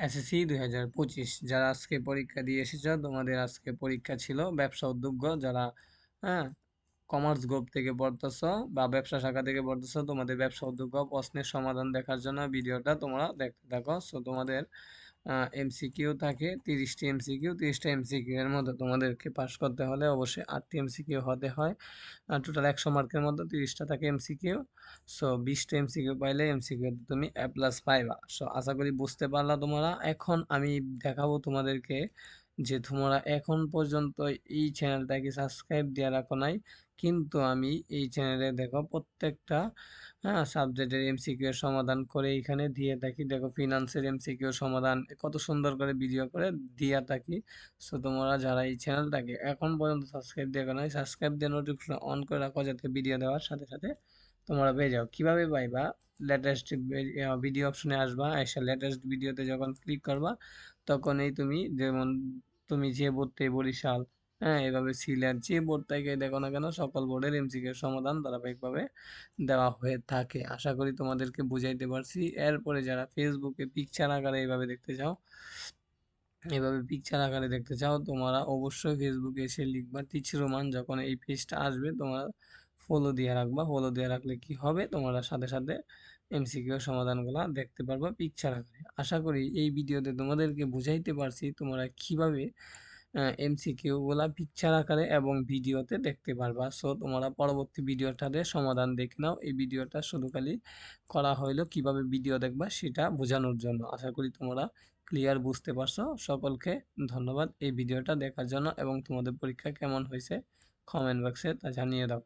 SSC দুই হাজার পঁচিশ। যারা আজকে পরীক্ষা দিয়ে এসেছ, তোমাদের আজকে পরীক্ষা ছিল ব্যবসা উদ্যোগ, যারা হ্যাঁ কমার্স গ্রুপ থেকে পড়তেছ বা ব্যবসা শাখা থেকে পড়তেছ, তোমাদের ব্যবসা উদ্যোগ প্রশ্নের সমাধান দেখার জন্য ভিডিওটা তোমরা দেখতে থাকো। সো তোমাদের এমসিকিউ থাকে, তিরিশটি এমসিকিউ তিরিশটা এমসিকিউ এর মধ্যে তোমাদেরকে পাস করতে হলে অবশ্যই আটটি এমসিকিউ হতে হয়। টোটাল একশো মার্কের মধ্যে তিরিশটা থাকে এমসিকিউ সো বিশটা এমসিকিউ পাইলে এমসিকিউ তুমি এ প্লাস পাইবা। সো আশা করি বুঝতে পারলা তোমরা। এখন আমি দেখাবো তোমাদেরকে যে তোমরা এখন পর্যন্ত এই চ্যানেলটাকে সাবস্ক্রাইব দিয়ে রাখো নাই। কিন্তু আমি এই চ্যানেলে দেখো প্রত্যেকটা হ্যাঁ সাবজেক্টের এমসিকিউ সমাধান করে এখানে দিয়ে থাকি। দেখো ফিনান্সের এমসিকিউ সমাধান, কত সুন্দর করে ভিডিও করে দিয়ে থাকি। সো তোমরা যারা এই চ্যানেলটাকে এখন পর্যন্ত সাবস্ক্রাইব দিয়ে নাই সাবস্ক্রাইব দিয়ে নোটিফিকেশন অন করে রাখো যাতে ভিডিও দেওয়ার সাথে সাথে তোমরা পেয়ে যাও। কীভাবে পাইবা? লেটেস্ট ভিডিও অপশনে আসবা, এসে লেটেস্ট ভিডিওতে যখন ক্লিক করবা, তখনই তুমি যেমন, তুমি যে বোর্ডে বরিশাল হ্যাঁ এভাবে সিলেট যে বোর্ড থেকে দেখো না কেন, সকল বোর্ডের এমসিকিউ সমাধান ধারাবাহিকভাবে দেওয়া হয়ে থাকে। আশা করি তোমাদেরকে বুঝাইতে পারছি। এরপরে যারা ফেসবুকে পিকচার আকারে এইভাবে দেখতে চাও, এভাবে পিকচার আকারে দেখতে চাও, তোমরা অবশ্যই ফেসবুকে এসে লিখবা টিচ রোমান যখন এই পেজটা আসবে, তোমরা ফলো দিয়ে রাখবা। ফলো দিয়ে রাখলে কি হবে? তোমরা সাথে সাথে এমসিকিউ সমাধানগুলো দেখতে পারবা পিকচার আকারে। আশা করি এই ভিডিওতে তোমাদেরকে বুঝাইতে পারছি তোমরা কীভাবে এমসিকিউগুলা পিকচার আকারে এবং ভিডিওতে দেখতে পারবা। সো তোমরা পরবর্তী ভিডিওটাতে সমাধান দেখে নাও। এই ভিডিওটা শুধু খালি করা হইল কীভাবে ভিডিও দেখবা সেটা বোঝানোর জন্য। আশা করি তোমরা ক্লিয়ার বুঝতে পারছ। সকলকে ধন্যবাদ এই ভিডিওটা দেখার জন্য এবং তোমাদের পরীক্ষা কেমন হয়েছে? কমেন্ট বক্সে তা জানিয়ে দাও।